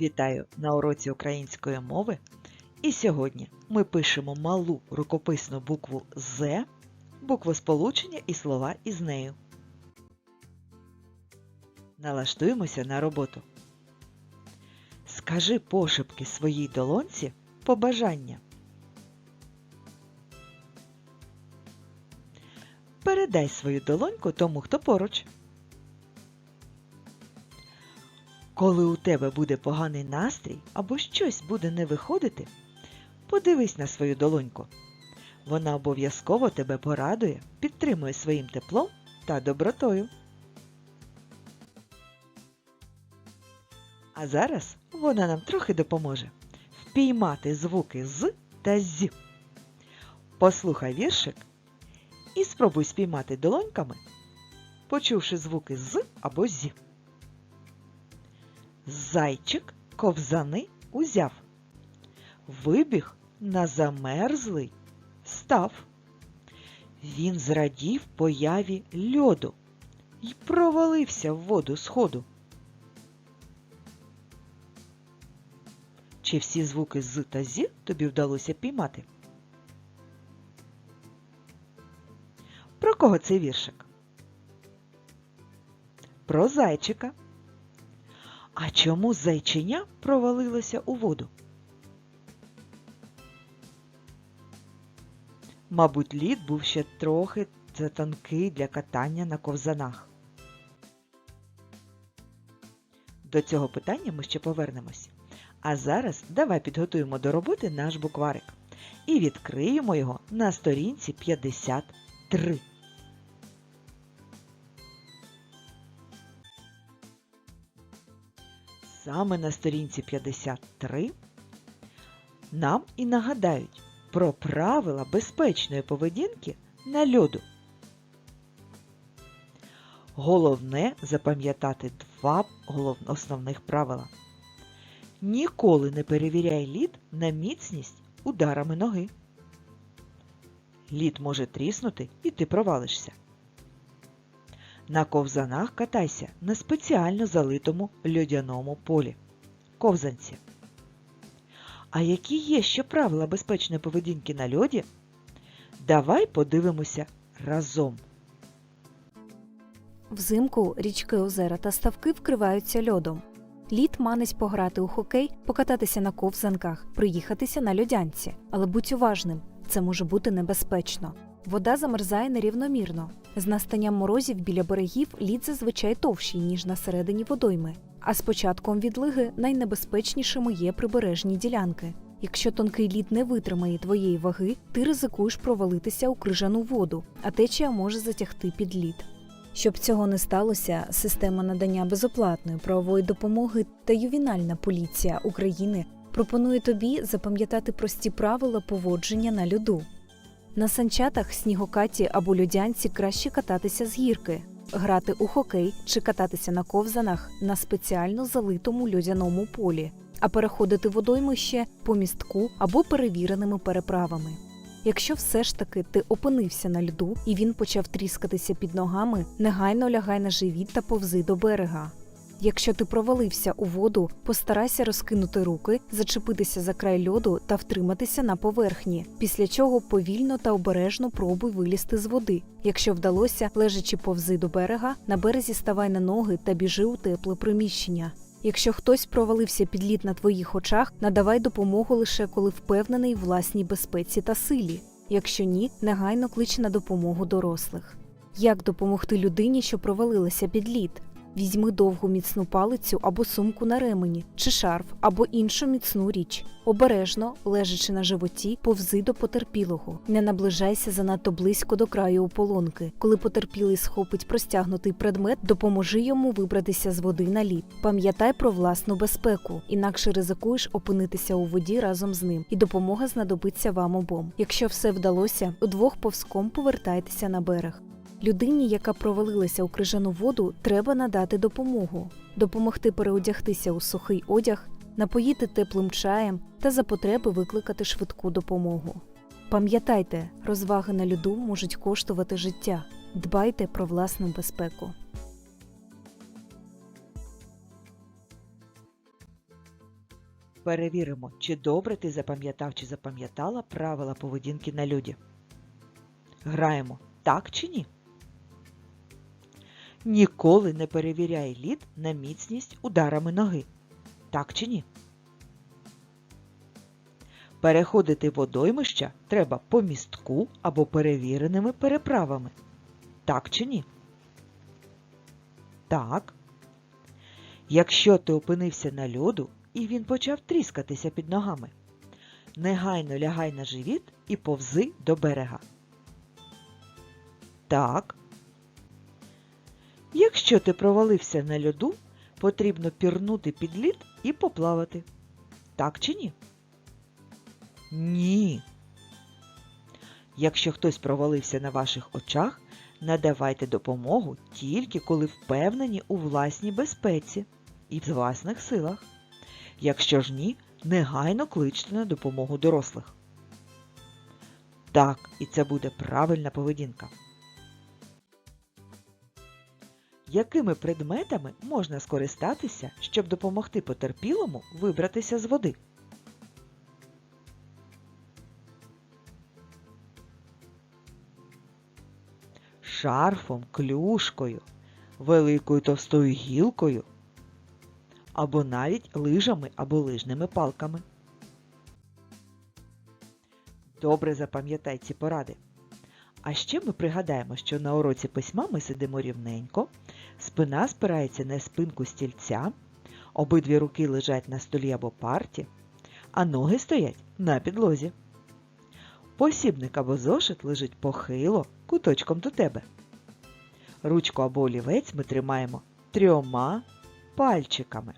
Вітаю на уроці української мови. І сьогодні ми пишемо малу рукописну букву З, буквосполучення і слова із нею. Налаштуємося на роботу. Скажи пошепки своїй долонці побажання. Передай свою долоньку тому, хто поруч. Коли у тебе буде поганий настрій або щось буде не виходити, подивись на свою долоньку. Вона обов'язково тебе порадує, підтримує своїм теплом та добротою. А зараз вона нам трохи допоможе впіймати звуки з та з. Послухай віршик і спробуй спіймати долоньками, почувши звуки з або зі. Зайчик ковзани узяв. Вибіг на замерзлий став. Він зрадів появі льоду й провалився в воду сходу. Чи всі звуки з та зі тобі вдалося піймати? Про кого цей віршик? Про зайчика. А чому зайченя провалилося у воду? Мабуть, лід був ще трохи затонкий для катання на ковзанах. До цього питання ми ще повернемось. А зараз давай підготуємо до роботи наш букварик і відкриємо його на сторінці 53. Саме на сторінці 53 нам і нагадають про правила безпечної поведінки на льоду. Головне запам'ятати два основних правила. Ніколи не перевіряй лід на міцність ударами ноги. Лід може тріснути і ти провалишся. На ковзанах катайся на спеціально залитому льодяному полі. Ковзанці. А які є ще правила безпечної поведінки на льоді? Давай подивимося разом. Взимку річки, озера та ставки вкриваються льодом. Лід манить пограти у хокей, покататися на ковзанках, приїхатися на льодянці. Але будь уважним, це може бути небезпечно. Вода замерзає нерівномірно. З настанням морозів біля берегів лід зазвичай товщий, ніж на середині водойми. А з початком відлиги найнебезпечнішими є прибережні ділянки. Якщо тонкий лід не витримає твоєї ваги, ти ризикуєш провалитися у крижану воду, а течія може затягти під лід. Щоб цього не сталося, система надання безоплатної правової допомоги та ювінальна поліція України пропонує тобі запам'ятати прості правила поводження на льоду. На санчатах, снігокаті або льодянці краще кататися з гірки, грати у хокей чи кататися на ковзанах на спеціально залитому льодяному полі, а переходити водоймище по містку або перевіреними переправами. Якщо все ж таки ти опинився на льду і він почав тріскатися під ногами, негайно лягай на живіт та повзи до берега. Якщо ти провалився у воду, постарайся розкинути руки, зачепитися за край льоду та втриматися на поверхні, після чого повільно та обережно пробуй вилізти з води. Якщо вдалося, лежачи повзи до берега, на березі ставай на ноги та біжи у тепле приміщення. Якщо хтось провалився під лід на твоїх очах, надавай допомогу лише коли впевнений в власній безпеці та силі. Якщо ні, негайно клич на допомогу дорослих. Як допомогти людині, що провалилася під лід? Візьми довгу міцну палицю або сумку на ремені, чи шарф, або іншу міцну річ. Обережно, лежачи на животі, повзи до потерпілого. Не наближайся занадто близько до краю ополонки. Коли потерпілий схопить простягнутий предмет, допоможи йому вибратися з води на лід. Пам'ятай про власну безпеку, інакше ризикуєш опинитися у воді разом з ним, і допомога знадобиться вам обом. Якщо все вдалося, удвох повзком повертайтеся на берег. Людині, яка провалилася у крижану воду, треба надати допомогу, допомогти переодягтися у сухий одяг, напоїти теплим чаєм та за потреби викликати швидку допомогу. Пам'ятайте, розваги на льоду можуть коштувати життя. Дбайте про власну безпеку. Перевіримо, чи добре ти запам'ятав чи запам'ятала правила поведінки на люді. Граємо так чи ні? Ніколи не перевіряй лід на міцність ударами ноги. Так чи ні? Переходити водоймища треба по містку або перевіреними переправами. Так чи ні? Так. Якщо ти опинився на льоду і він почав тріскатися під ногами, негайно лягай на живіт і повзи до берега. Так. Якщо ти провалився на льоду, потрібно пірнути під лід і поплавати. Так чи ні? Ні. Якщо хтось провалився на ваших очах, надавайте допомогу тільки коли впевнені у власній безпеці і в власних силах. Якщо ж ні, негайно кличте на допомогу дорослих. Так, і це буде правильна поведінка. Якими предметами можна скористатися, щоб допомогти потерпілому вибратися з води? Шарфом, клюшкою, великою товстою гілкою або навіть лижами або лижними палками. Добре запам'ятай ці поради. А ще ми пригадаємо, що на уроці письма ми сидимо рівненько, спина спирається на спинку стільця, обидві руки лежать на столі або парті, а ноги стоять на підлозі. Посібник або зошит лежить похило куточком до тебе. Ручку або олівець ми тримаємо трьома пальчиками.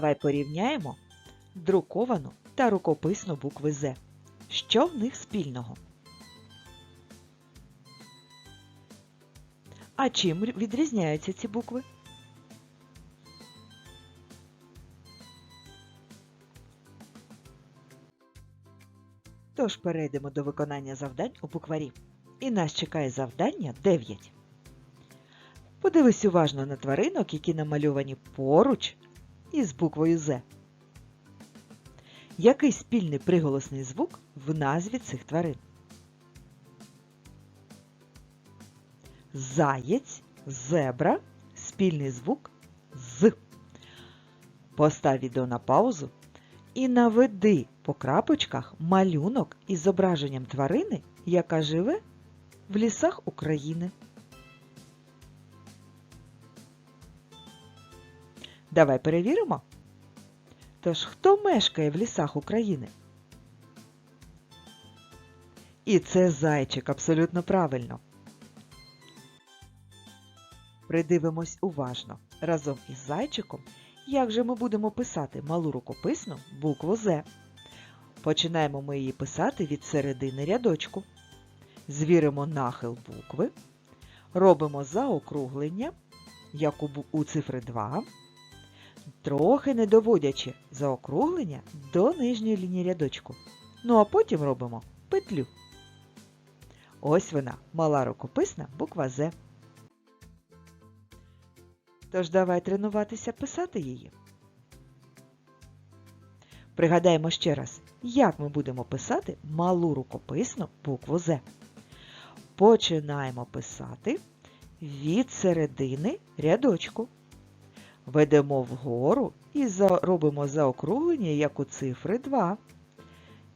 Давай порівняємо друковану та рукописну букви З. Що в них спільного? А чим відрізняються ці букви? Тож перейдемо до виконання завдань у букварі. І нас чекає завдання 9. Подивись уважно на тваринок, які намальовані поруч із буквою З. Який спільний приголосний звук в назві цих тварин? Заєць, зебра, спільний звук з. Постав відео на паузу і наведи по крапочках малюнок із зображенням тварини, яка живе в лісах України. Давай перевіримо. Тож, хто мешкає в лісах України? І це зайчик абсолютно правильно. Придивимось уважно разом із зайчиком, як же ми будемо писати малу рукописну букву З. Починаємо ми її писати від середини рядочку. Звіримо нахил букви, робимо заокруглення, як у, цифри 2, трохи не доводячи заокруглення до нижньої лінії рядочку. Ну а потім робимо петлю. Ось вона, мала рукописна буква З. Тож давай тренуватися писати її. Пригадаємо ще раз, як ми будемо писати малу рукописну букву З. Починаємо писати від середини рядочку. Ведемо вгору і робимо заокруглення, як у цифри 2.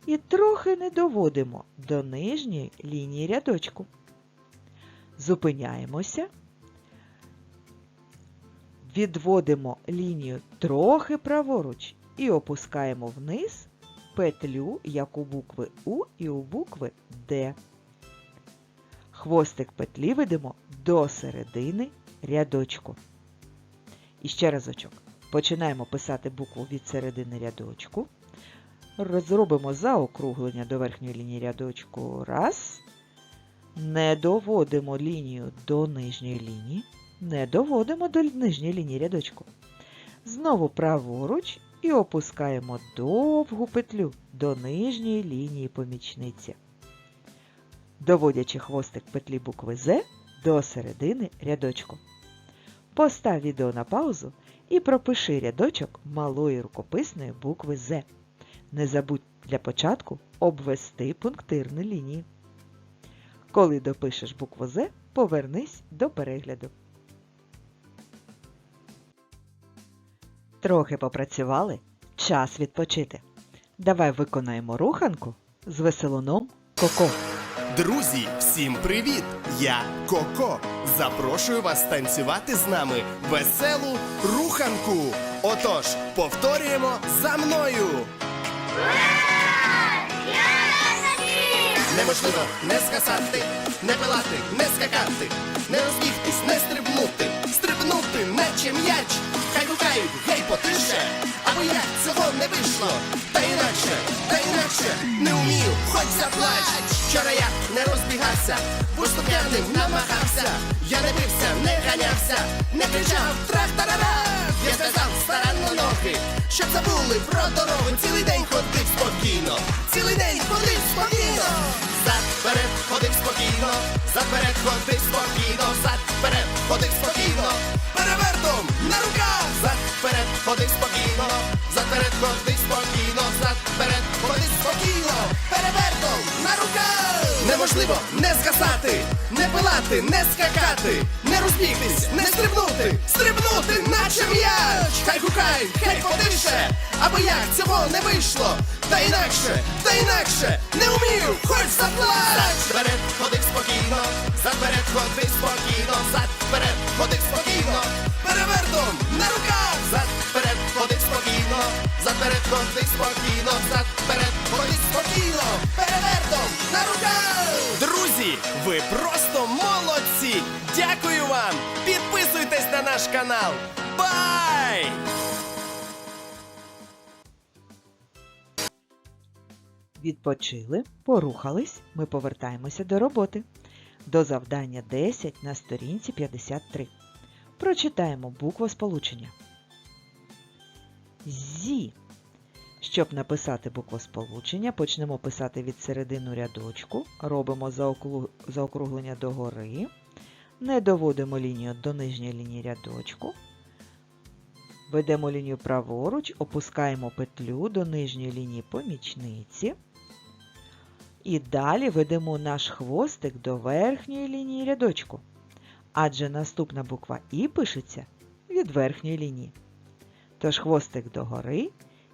І трохи не доводимо до нижньої лінії рядочку. Зупиняємося. Відводимо лінію трохи праворуч і опускаємо вниз петлю, як у букви У і у букви Д. Хвостик петлі ведемо до середини рядочку. І ще разочок. Починаємо писати букву від середини рядочку. Розробимо заокруглення до верхньої лінії рядочку. Раз. Не доводимо лінію до нижньої лінії. Не доводимо до нижньої лінії рядочку. Знову праворуч і опускаємо довгу петлю до нижньої лінії помічниці, доводячи хвостик петлі букви З до середини рядочку. Постав відео на паузу і пропиши рядочок малої рукописної букви З. Не забудь для початку обвести пунктирні лінії. Коли допишеш букву З, повернись до перегляду. Трохи попрацювали, час відпочити. Давай виконаємо руханку з веселуном Коко. Друзі, всім привіт! Я Коко. Запрошую вас танцювати з нами веселу руханку. Отож, повторюємо за мною. Неможливо не скасати, не пилати, не скакати, не розбігтись, не стрибнути, стрибнути, наче м'яч. Хай гукають, гей, потише, або як цього не вийшло. Та інакше, та інакше, не вмію, хоч заплач. Вчора я не розбігався, виступ'яним намагався. Я не бився, не ганявся, не кричав трах-тарара. Я зв'язав старанно ноги, щоб забули про дорогу. Цілий день ходив спокійно, цілий день ходив спокійно. Зад вперед ходив спокійно, зад вперед ходив спокійно, зад вперед ходив спокійно, перевертом на руках, ходив спокійно, зад вперед ходив спокійно, зад вперед ходив спокійно, перевертом на руках. Неможливо не скасати, не пилати, не скакати, не розбігтись, не стрибнути, стрибнути, наче м'яч. Хай гукай, хай потише, або як цього не вийшло. Та інакше, та інакше, не вмію, хоч заплач. Вперед ходив спокійно, зад вперед ходив спокійно, зад вперед ходив спокійно, перевертом на руках, вперед ходив спокійно, зад вперед ходив спокійно, перевертом на руках. Друзі, ви просто молодці! Дякую вам! Підписуйтесь на наш канал. Бай! Відпочили, порухались, ми повертаємося до роботи. До завдання 10 на сторінці 53. Прочитаємо буквосполучення. Зі. Щоб написати буквосполучення, почнемо писати від середину рядочку, робимо заокруглення догори, не доводимо лінію до нижньої лінії рядочку, ведемо лінію праворуч, опускаємо петлю до нижньої лінії помічниці. І далі ведемо наш хвостик до верхньої лінії рядочку, адже наступна буква І пишеться від верхньої лінії. Тож хвостик догори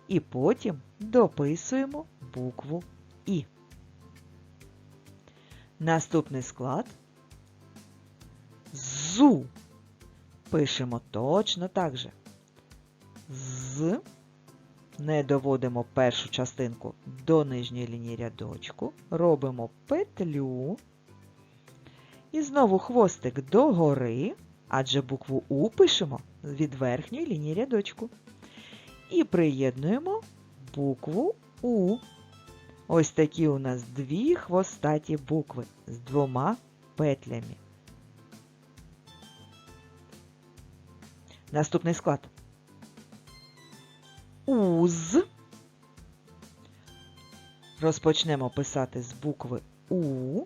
і потім дописуємо букву І. Наступний склад ЗУ. Пишемо точно так же. З. Не доводимо першу частинку до нижньої лінії рядочку, робимо петлю і знову хвостик догори, адже букву У пишемо від верхньої лінії рядочку. І приєднуємо букву У. Ось такі у нас дві хвостаті букви з двома петлями. Наступний склад. Уз. Розпочнемо писати з букви У.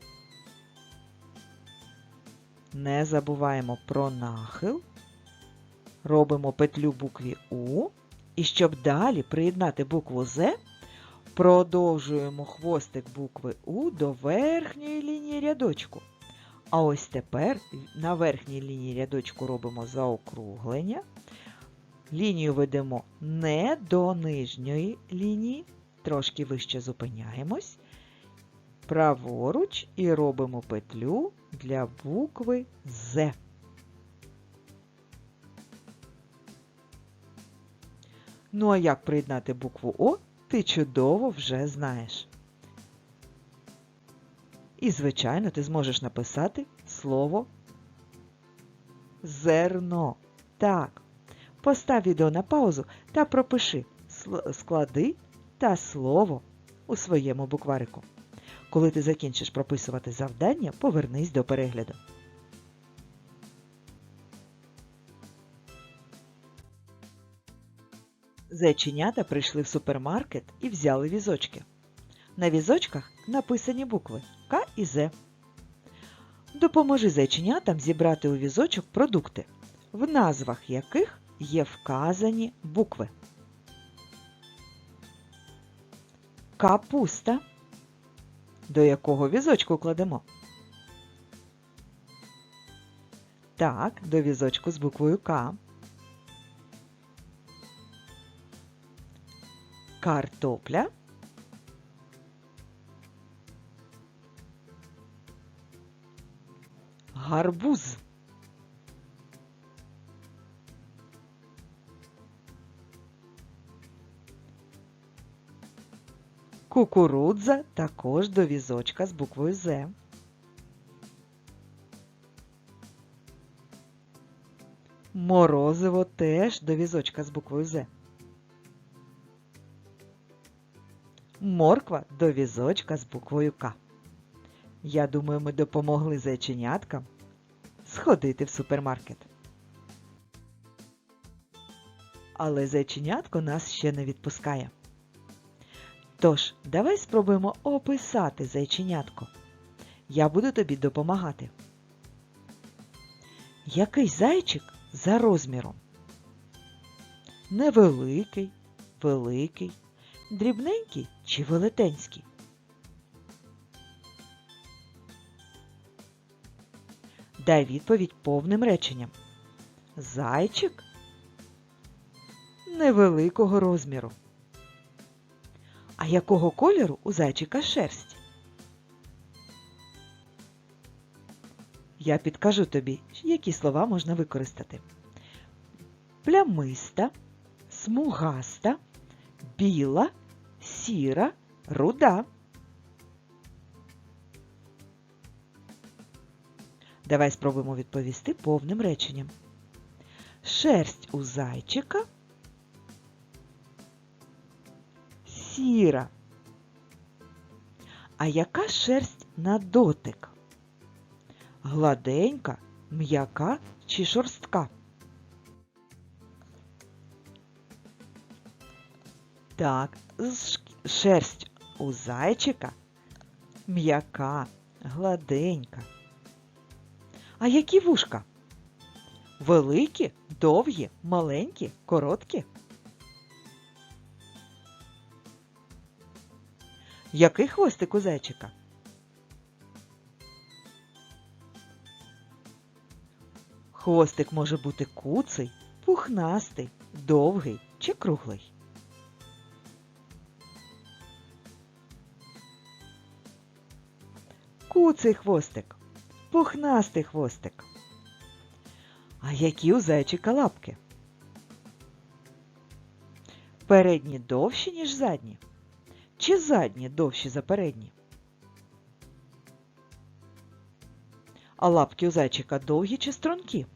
Не забуваємо про нахил. Робимо петлю букві У. І щоб далі приєднати букву З, продовжуємо хвостик букви У до верхньої лінії рядочку. А ось тепер на верхній лінії рядочку робимо заокруглення. Лінію ведемо не до нижньої лінії, трошки вище зупиняємось. Праворуч і робимо петлю для букви З. Ну а як приєднати букву О, ти чудово вже знаєш. І, звичайно, ти зможеш написати слово зерно. Так. Постав відео на паузу та пропиши склади та слово у своєму букварику. Коли ти закінчиш прописувати завдання, повернись до перегляду. Зайченята прийшли в супермаркет і взяли візочки. На візочках написані букви К і З. Допоможи зайченятам зібрати у візочок продукти, в назвах яких є вказані букви. Капуста. До якого візочку кладемо? Так, до візочку з буквою К. Картопля. Гарбуз. Кукурудза також до візочка з буквою З. Морозиво теж до візочка з буквою З. Морква до візочка з буквою К. Я думаю, ми допомогли зайченяткам сходити в супермаркет. Але зайченятко нас ще не відпускає. Тож, давай спробуємо описати зайченятко. Я буду тобі допомагати. Який зайчик за розміром? Невеликий, великий, дрібненький чи велетенський? Дай відповідь повним реченням. Зайчик невеликого розміру. А якого кольору у зайчика шерсть? Я підкажу тобі, які слова можна використати. Плямиста, смугаста, біла, сіра, руда. Давай спробуємо відповісти повним реченням. Шерсть у зайчика сіра. А яка шерсть на дотик? Гладенька, м'яка чи шорстка? Так, шерсть у зайчика м'яка, гладенька. А які вушка? Великі, довгі, маленькі, короткі? Який хвостик у зайчика? Хвостик може бути куций, пухнастий, довгий чи круглий. Куций хвостик, пухнастий хвостик. А які у зайчика лапки? Передні довші, ніж задні? Чи задні довші за передні? А лапки у зайчика довгі чи стрункі?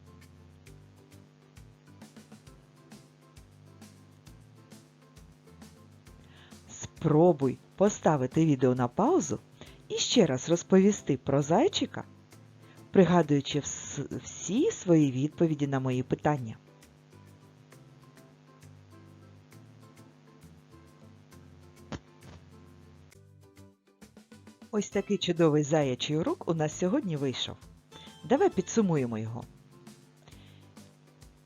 Спробуй поставити відео на паузу і ще раз розповісти про зайчика, пригадуючи всі свої відповіді на мої питання. Ось такий чудовий заячий урок у нас сьогодні вийшов. Давай підсумуємо його.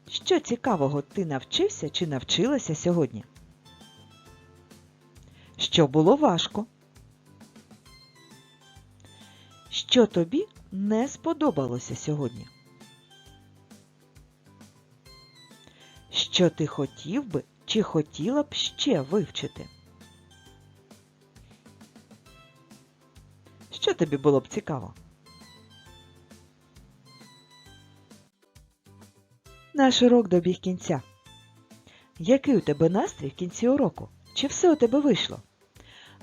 Що цікавого ти навчився чи навчилася сьогодні? Що було важко? Що тобі не сподобалося сьогодні? Що ти хотів би чи хотіла б ще вивчити? Тобі було б цікаво? Наш урок добіг кінця. Який у тебе настрій в кінці уроку? Чи все у тебе вийшло?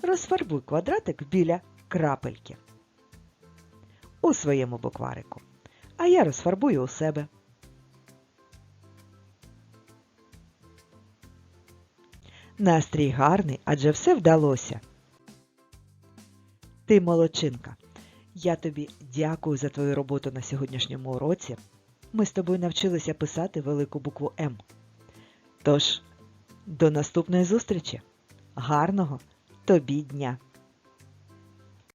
Розфарбуй квадратик біля крапельки у своєму букварику. А я розфарбую у себе. Настрій гарний, адже все вдалося. Ти молодчинка. Я тобі дякую за твою роботу на сьогоднішньому уроці. Ми з тобою навчилися писати велику букву М. Тож, до наступної зустрічі. Гарного тобі дня!